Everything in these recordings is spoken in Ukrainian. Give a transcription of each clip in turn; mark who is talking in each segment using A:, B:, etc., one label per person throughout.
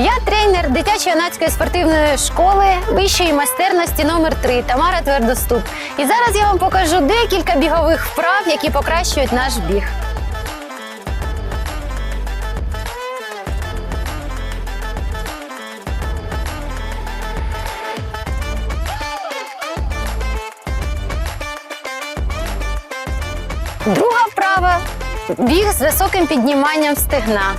A: Я тренер дитячо-юнацької спортивної школи вищої майстерності номер 3 Тамара Твердоступ. І зараз я вам покажу декілька бігових вправ, які покращують наш біг. Друга вправа біг з високим підніманням стегна.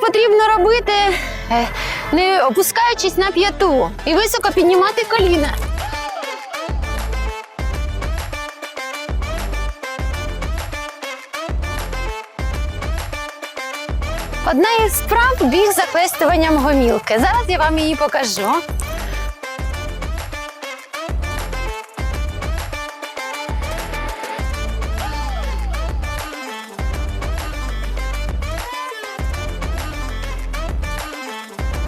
A: Потрібно робити, е, не опускаючись на п'яту і високо піднімати коліна. Одна із справ біг за пестуванням гомілки. Зараз я вам її покажу.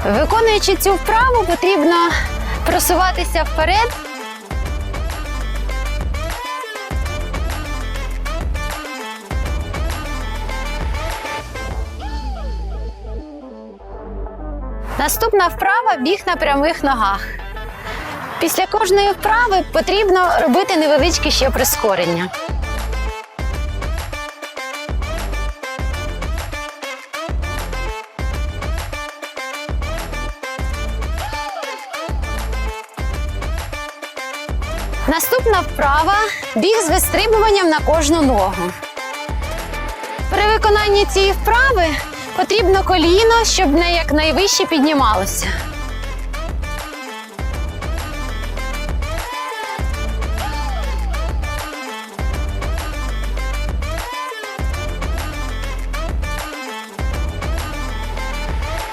A: Виконуючи цю вправу, потрібно просуватися вперед. Наступна вправа біг на прямих ногах. Після кожної вправи потрібно робити невеличке ще прискорення. Наступна вправа біг з вистрибуванням на кожну ногу. При виконанні цієї вправи потрібно коліно, щоб не якнайвище піднімалося.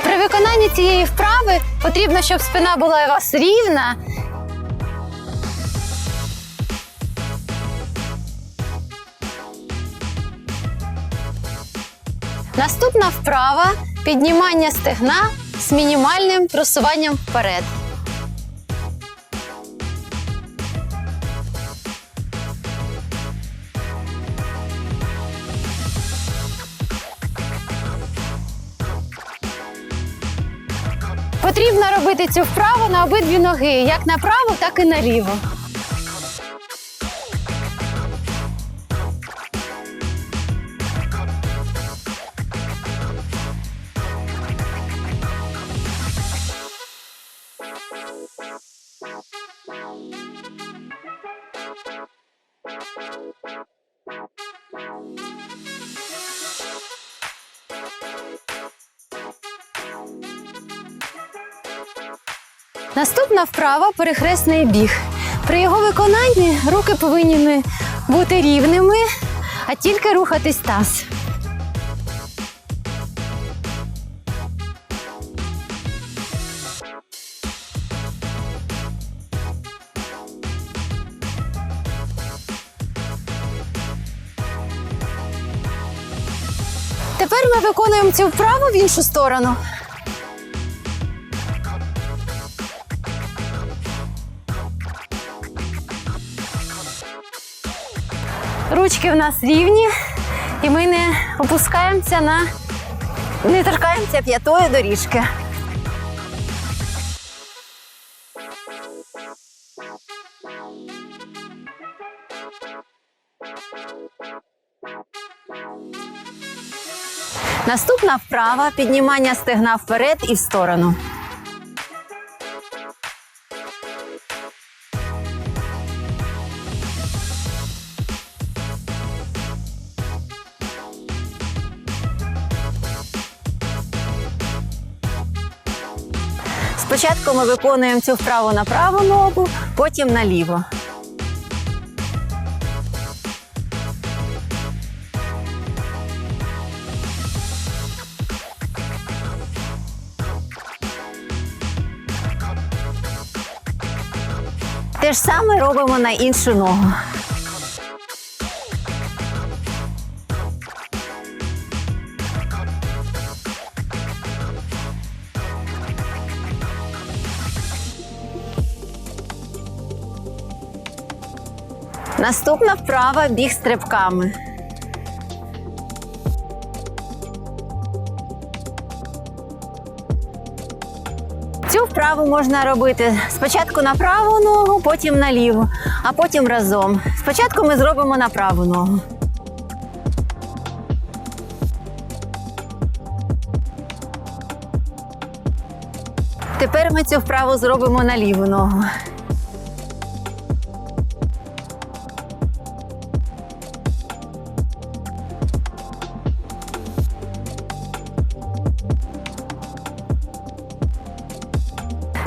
A: При виконанні цієї вправи потрібно, щоб спина була у вас рівна Наступна вправа піднімання стегна з мінімальним просуванням вперед. Потрібно робити цю вправу на обидві ноги, як направо, так і наліво. Наступна вправа перехресний біг. При його виконанні руки повинні бути рівними, а тільки рухатись таз. Тепер ми виконуємо цю вправу в іншу сторону. Ручки в нас рівні, і ми не опускаємося на не торкаємося п'ятої доріжки. Наступна вправа піднімання стегна вперед і в сторону. Спочатку ми виконуємо цю вправу на праву ногу, потім на ліву. Те ж саме робимо на іншу ногу. Наступна вправа біг стрибками. Цю вправу можна робити спочатку на праву ногу, потім на ліву, а потім разом. Спочатку ми зробимо на праву ногу. Тепер ми цю вправу зробимо на ліву ногу.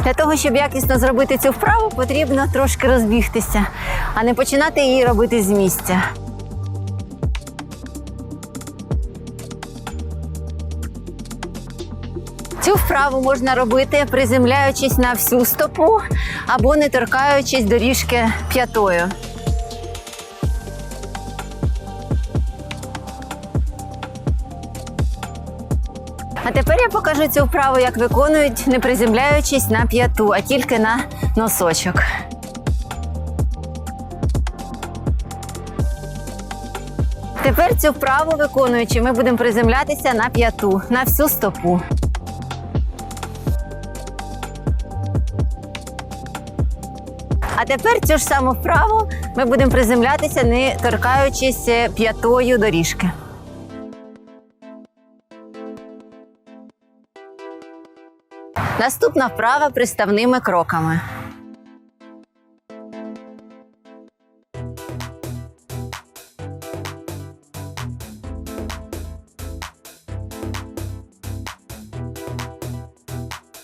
A: Для того, щоб якісно зробити цю вправу, потрібно трошки розбігтися, а не починати її робити з місця. Цю вправу можна робити, приземляючись на всю стопу або не торкаючись доріжки п'ятою. Тепер я покажу цю вправу, як виконують, не приземляючись на п'яту, а тільки на носочок. Тепер цю вправу виконуючи, ми будемо приземлятися на п'яту, на всю стопу. А тепер цю ж саму вправу ми будемо приземлятися, не торкаючись е, п'ятою доріжки. Наступна вправа приставними кроками.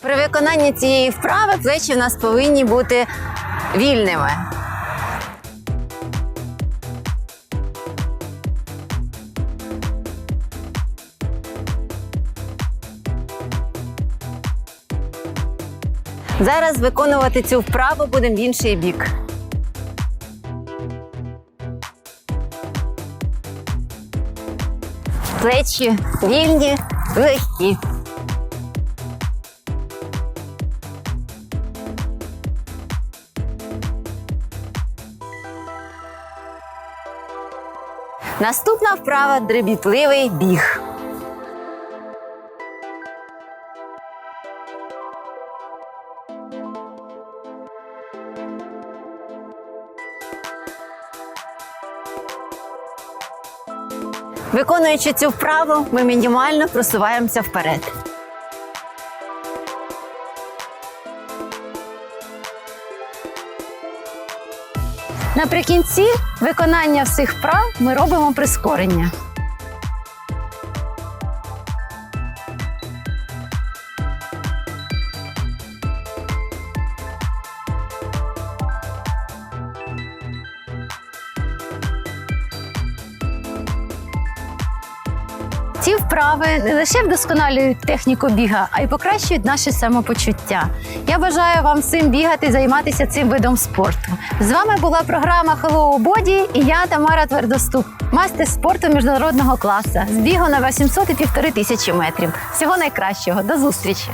A: При виконанні цієї вправи плечі в нас повинні бути вільними. Зараз виконувати цю вправу будемо в інший бік. Плечі вільні, легкі. Наступна вправа дребітливий біг. Виконуючи цю вправу, ми мінімально просуваємося вперед. Наприкінці виконання всіх вправ ми робимо прискорення. Ці вправи не лише вдосконалюють техніку біга, а й покращують наше самопочуття. Я бажаю вам всім бігати займатися цим видом спорту. З вами була програма Hello Body і я Тамара Твердоступ, мастер спорту міжнародного класу з бігу на 800 і 1500 метрів. Всього найкращого, до зустрічі!